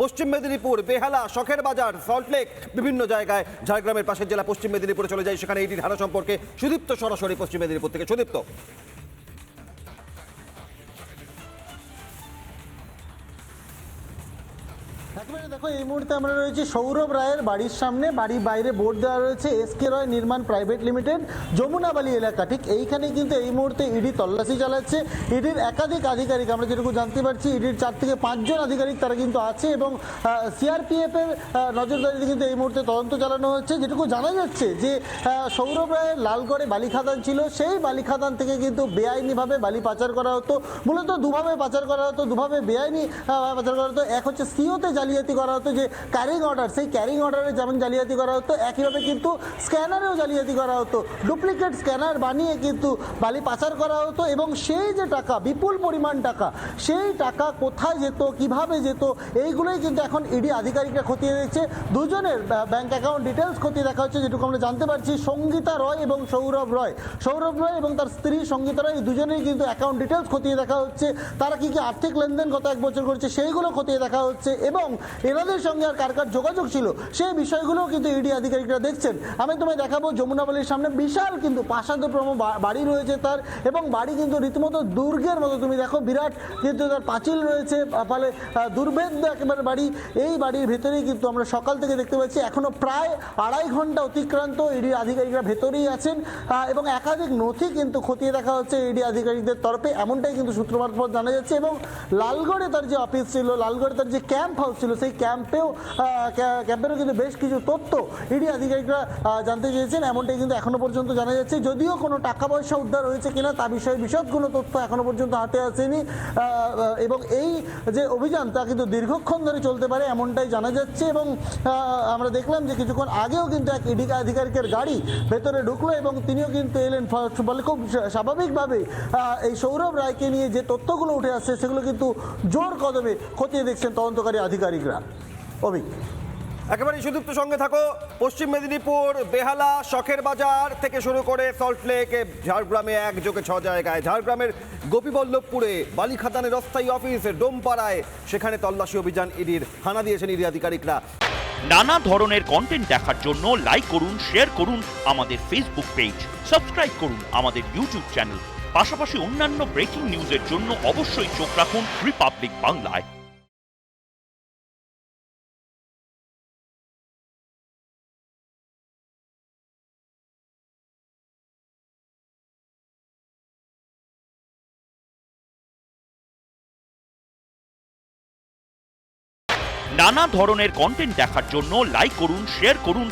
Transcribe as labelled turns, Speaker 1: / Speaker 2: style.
Speaker 1: পশ্চিম মেদিনীপুর, বেহালা, শখের বাজার সল্টলেক বিভিন্ন জায়গায় ঝাড়গ্রামের পাশের জেলা পশ্চিম মেদিনীপুরে চলে যায়। সেখানে এটি ধারা সম্পর্কে সুদীপ্ত সরাসরি পশ্চিম মেদিনীপুর থেকে। সুদীপ্ত।
Speaker 2: দেখো এই মুহূর্তে আমরা রয়েছি সৌরভ রায়ের বাড়ির সামনে। বাড়ির বাইরে বোর্ড দেওয়া রয়েছে এস কে রয় নির্মাণ প্রাইভেট লিমিটেড যমুনাবালি এলাকা। ঠিক এইখানে কিন্তু এই মুহূর্তে ইডি তল্লাশি চালাচ্ছে। ইডির একাধিক আধিকারিক আমরা যেটুকু জানতে পারছি ইডির চার থেকে পাঁচজন আধিকারিক তারা কিন্তু আছে এবং সিআরপিএফ এর আহ, নজরদারিতে কিন্তু এই মুহূর্তে তদন্ত চালানো হচ্ছে। যেটুকু জানা যাচ্ছে যে সৌরভ রায়ের লালগড়ে বালি খাদান ছিল। সেই বালি খাদান থেকে কিন্তু বেআইনিভাবে বালি পাচার করা হতো। মূলত দুভাবে পাচার করা হতো দুভাবে বেআইনি পাচার করা হতো। এক হচ্ছে সিওতে জালিয়াতি করা হতো, যে ক্যারিং অর্ডার সেই ক্যারিং অর্ডারে যেমন জালিয়াতি করা হতো, একইভাবে কিন্তু স্ক্যানারেও জালিয়াতি করা হতো। ডুপ্লিকেট স্ক্যানার বানিয়ে কিন্তু বালি পাচার করা হতো এবং সেই যে টাকা, বিপুল পরিমাণ টাকা, সেই টাকা কোথায় যেত, কীভাবে যেত, এইগুলোই কিন্তু এখন ইডি আধিকারিকরা খতিয়ে দেখছে। দুজনের ব্যাংক অ্যাকাউন্ট ডিটেলস খতিয়ে দেখা হচ্ছে, যেটুকু আমরা জানতে পারছি, সঙ্গীতা রয় এবং সৌরভ রয়। সৌরভ রয় এবং তার স্ত্রী সঙ্গীতা রয়, এই দুজনেই কিন্তু অ্যাকাউন্ট ডিটেলস খতিয়ে দেখা হচ্ছে। তারা কি কি আর্থিক লেনদেন গত এক বছর করছে, সেইগুলো খতিয়ে দেখা হচ্ছে এবং এনাদের সঙ্গে আর কার কার যোগাযোগ ছিল সেই বিষয়গুলোও কিন্তু ইডি আধিকারিকরা দেখছেন। আমি তোমায় দেখাবো যমুনাবালির সামনে বিশাল কিন্তু প্রাসাদপ্রম বাড়ি রয়েছে তার এবং বাড়ি কিন্তু রীতিমতো দুর্গের মতো। তুমি দেখো বিরাট কিন্তু তার পাঁচিল রয়েছে ফলে দুর্ভেদ্য একেবারে বাড়ি। এই বাড়ির ভেতরেই কিন্তু আমরা সকাল থেকে দেখতে পাচ্ছি এখনও প্রায় আড়াই ঘণ্টা অতিক্রান্ত ইডি আধিকারিকরা ভেতরেই আছেন এবং একাধিক নথি কিন্তু খতিয়ে দেখা হচ্ছে ইডি আধিকারিকদের তরফে। এমনটাই কিন্তু সূত্র মারফত জানা যাচ্ছে এবং লালগড়ে তার যে অফিস ছিল, লালগড়ে তার যে ক্যাম্প হাউস ছিল। সেই ক্যাম্পেও ক্যাম্পেরও কিন্তু বেশ কিছু তথ্য ইডি আধিকারিকরা জানতে চেয়েছেন। এমনটাই কিন্তু এখনও পর্যন্ত জানা যাচ্ছে। যদিও কোনো টাকা পয়সা উদ্ধার হয়েছে কিনা, তা বিষয়ে বিশদ কোনো তথ্য এখনও পর্যন্ত হাতে আসেনি। এবং এই যে অভিযান, তা কিন্তু দীর্ঘক্ষণ ধরে চলতে পারে এমনটাই জানা যাচ্ছে। এবং আমরা দেখলাম যে কিছুক্ষণ আগেও কিন্তু এক ইডি আধিকারিকের গাড়ি ভেতরে ঢুকলো এবং তিনিও কিন্তু এলেন। ফ- বলে খুব স্বাভাবিকভাবে এই সৌরভ রায়কে নিয়ে যে তথ্যগুলো উঠে আসছে, সেগুলো কিন্তু জোর কদমে খতিয়ে দেখছেন তদন্তকারী আধিকারিকরা অভিক
Speaker 1: একেবারে সুদীপ্ত সঙ্গে থাকো। পশ্চিম মেদিনীপুর বেহালা শখের বাজার থেকে শুরু করে সল্টলেক ঝাড়গ্রামে একযোগে ছ জায়গায়। ঝাড়গ্রামের গোপীবল্লভপুরে বালিখাতানের অস্থায়ী অফিস ডোমপাড়ায় সেখানে তল্লাশি অভিযান ইডির হানা দিয়েছেন ইডি আধিকারিকরা।
Speaker 3: নানা ধরনের কন্টেন্ট দেখার জন্য লাইক করুন শেয়ার করুন আমাদের ফেসবুক পেজ সাবস্ক্রাইব করুন আমাদের ইউটিউব চ্যানেল পাশাপাশি অন্যান্য ব্রেকিং নিউজের জন্য অবশ্যই চোখ রাখুন রিপাবলিক বাংলায় নানা ধরনের কন্টেন্ট দেখার জন্য লাইক করুন শেয়ার করুন